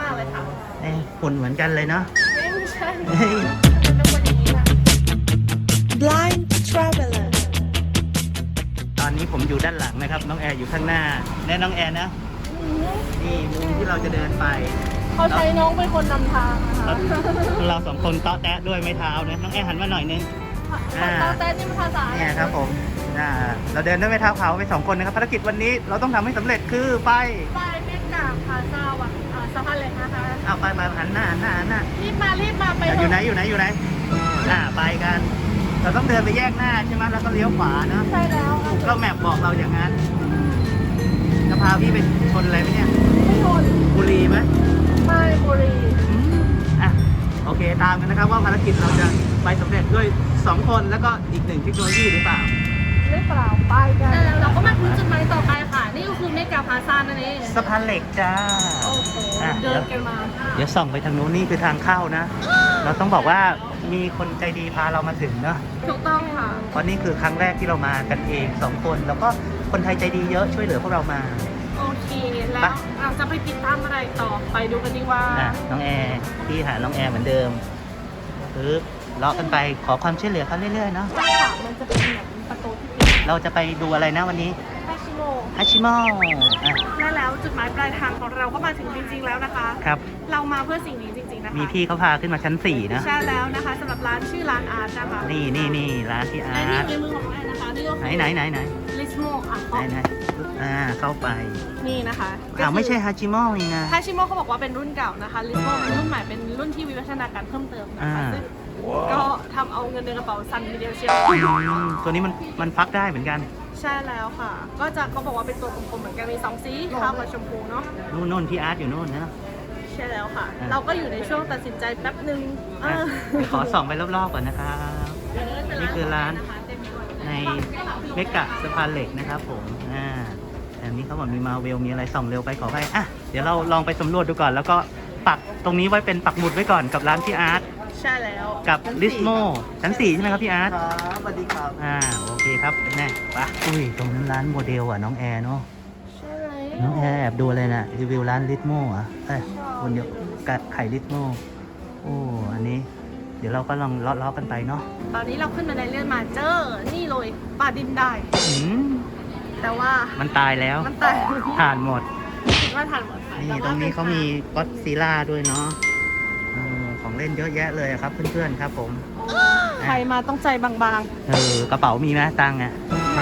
มากๆเลยค่ะเอ้ยหุ่นเหมือนกันเลยเนาะ ไม่ใช่เฮ้ย เป็นคนอย่างนี้ค่ะ Blind Traveler ตอนนี้ผมอยู่ด้านหลังนะครับ น้องแอร์อยู่ข้างหน้า แน่น้องแอร์นะ นี่มุมที่เราจะเดินไป เขาใช้น้องเป็นคนนำทางนะคะเราเราสองคนเตาะแตะด้วยไม้เท้านะน้องแอร์หันมาหน่อยนึง อ่าตอนเต้นนี่มันภาษาอะไรเนี่ยครับผมอ่าเราเดินด้วยไม้เท้าเผาไปสองคนนะครับภารกิจวันนี้เราต้องทำให้สำเร็จคือไป ไปเมกาพาซาวัดอ่าสะพานเไปไปหันหน้าหันหน้าหันหน้ารีบมารีบมาไปอยู่ไหนอยู่ไหนอยู่ไหนอ่าไปกัน เราต้องเดินไปแยกหน้าใช่ไหมแล้วก็เลี้ยวขวาเนาะใช่แล้วถูกก็แมปบอกเราอย่างนั้นจะพาพี่ไปชนอะไรไหมเนี่ยไม่ทนบุรีไหมไม่บุรีอืมอะโอเคตามกันนะครับว่าภารกิจเราจะไปสำเร็จด้วย 2 คนแล้วก็อีกหนึ่งเทคโนโลยีหรือเปล่า หรือเปล่าไปกันเราก็มาถึงจุดหมายต่อไปค่ะ นี่ก็คือเมกาพาซานั่นเองสะพานเหล็กจ้าโอ้โหอะเดินกันมาเดี๋ยวส่องไปทางนู้นนี่คือทางเข้านะ เราต้องบอกว่ามีคนใจดีพาเรามาถึงเนาะถูกต้องค่ะ เพราะนี่คือครั้งแรกที่เรามากันเองสองคนแล้วก็คนไทยใจดีเยอะช่วยเหลือพวกเรามา โอเคแล้ไปวเราจะไปติดตามอะไรต่อไปดูกันดีกว่าอะน้องแอร์พี่หาน้องแอร์เหมือนเดิมปึ๊บเลาะกันไปขอความช่วยเหลือเขาเรื่อยๆเนาะใช่ค่ะมันจะเป็น เราจะไปดูอะไรนะวันนี้แค่ชั่วโมงฮัชิมอลอะ และแล้วจุดหมายปลายทางของเราก็มาถึงจริงๆแล้วนะคะ ครับ เรามาเพื่อสิ่งนี้จริงๆนะคะมีพี่เขาพาขึ้นมาชั้นสี่นะใช่แล้วนะคะสำหรับร้านชื่อร้านอาร์ตนะคะนี่นี่นี่ร้านที่อาและนี่ร์ตในมือของน้องแอนนะคะนี่ก็ไหนไหนไหนไหนลิสโมอะไหนไหนอ่าเข้าไปนี่นะคะอ้าวไม่ใช่ฮัชิมอลนี่นะ ฮาชิโมเขาบอกว่าเป็นรุ่นเก่านะคะลิสโมเป็นรุ่นใหม่เป็นรุ่นที่วิวัฒนาการเพิ่มเติมนะคะอ่า ซึ่ง ก็ทำเอาเงินในกระเป๋าสั่นทีเดียวเชียวอืมตัวนี้มันมันพักได้เหมือนกันใช่แล้วค่ะ ก็จะเขาบอกว่าเป็นตัวกลมๆเหมือนกันมีสองสีขาวกับชมพูเนาะนู่นนู่นพี่อาร์ตอยู่นู่นนะ ใช่แล้วค่ะ อ่าเราก็อยู่ในช่วงตัดสินใจแป๊บหนึ่งเออะอเดี๋ยวขอส่องไปรอบๆก่อนนะครับ นี่คือร้าน ในเมกะสะพานเหล็กนะครับผม อ่าแต่นี้เขาบอกมีมาเวลมีอะไรส่องเร็วไปขอไปอะ เดี๋ยวเราลองไปสำรวจดูก่อน แล้วก็ปักตรงนี้ไว้เป็นปักหมุดไว้ก่อนกับร้านพี่อาร์ต ใช่แล้ว กับลิสโมชั้นสี่ใช่ไหมครับพี่อาร์ต ครับสวัสดีครับ อ่าโอเคครับแน่ไปะอุ้ยตรงนั้นร้านโมเดลอะน้องแอร์เนาะใช่ไหมน้องแอร์แอบดูอะไรน่ะรีวิวร้านลิสโมอะเอ้ยคนเดียวกัดไข่ลิสโมโอ้อันนี้ เดี๋ยวเราก็ลองเลาะๆกันไปเนาะตอนนี้เราขึ้นมาในเลื่อนมาเจอ นี่เลยป่าดินได้ อืมแต่ว่ามันตายแล้วมันตายทานหมดคิดว่าทันหมดค่ะนี่แต่ตว่รงนี้เขามีป็ก็อดซีล่าด้วยเนาะเออ ของเล่นเยอะแยะเลยอะครับเพื่อนๆครับผม ใครมาต้องใจบางเออกระเป๋ามีไหมตังค์อะ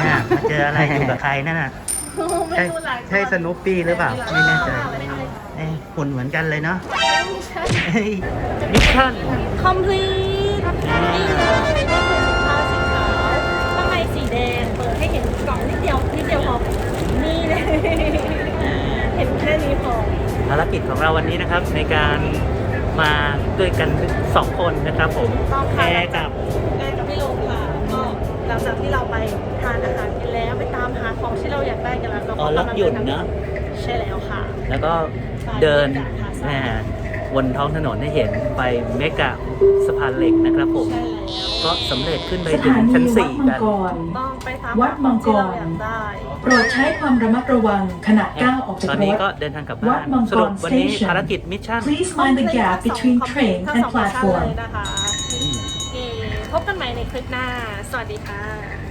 เนี่ยมาเจออะไรอยู่กับใครนั่นน่ะๆ ไม่ใช่รู้หลายใช่สนุปปี้หรือเปล่าไม่แน่ใจไม่ใช่เอ้ยหุ่นเหมือนกันเลยเนาะไม่ใช่เฮ้ยมิชชั่น complete นี่เลยก็คือผ้าสีขาวข้างในสีแดง เปิดให้เห็นกล่องนิดเดียวนิดเดียวพอนี่เลย เห็นแค่นี้พอ ภารกิจของเราวันนี้นะครับในการ มาด้วยกันสองคนนะครับผมต้องแอค่ะร์กับแม่กับพี่ลงค่ะก็หลังจากที่เราไปทานอาหารกันแล้วไปตามหาของที่เราอยากได้กันแล้วเราอ๋อก็ล็อกหยุดเนอะใช่แล้วค่ะ แล้วก็เดินแหม บนท้องถนนให้เห็นไปเมกะสะพานเหล็กนะครับผมใช่แล้วก็สำเร็จขึ้นไปสถึงถานีชั้นวัสี่ดมักังนกรต้องไปตามวัดมังกรหาของที่เราอยากได้โปรดใช้ความระมัดระวังขณะก้าวออกจากตอนรนี้ถก็เดินทางกลับวับ้าดนมังกรสรุปวันนี้ Station ภารกิจมิชชั่น Please mind the gap between train ทั้ง and สอง platform เลยนะคะโอเคพบกันใหม่ในคลิปหน้า สวัสดีค่ะ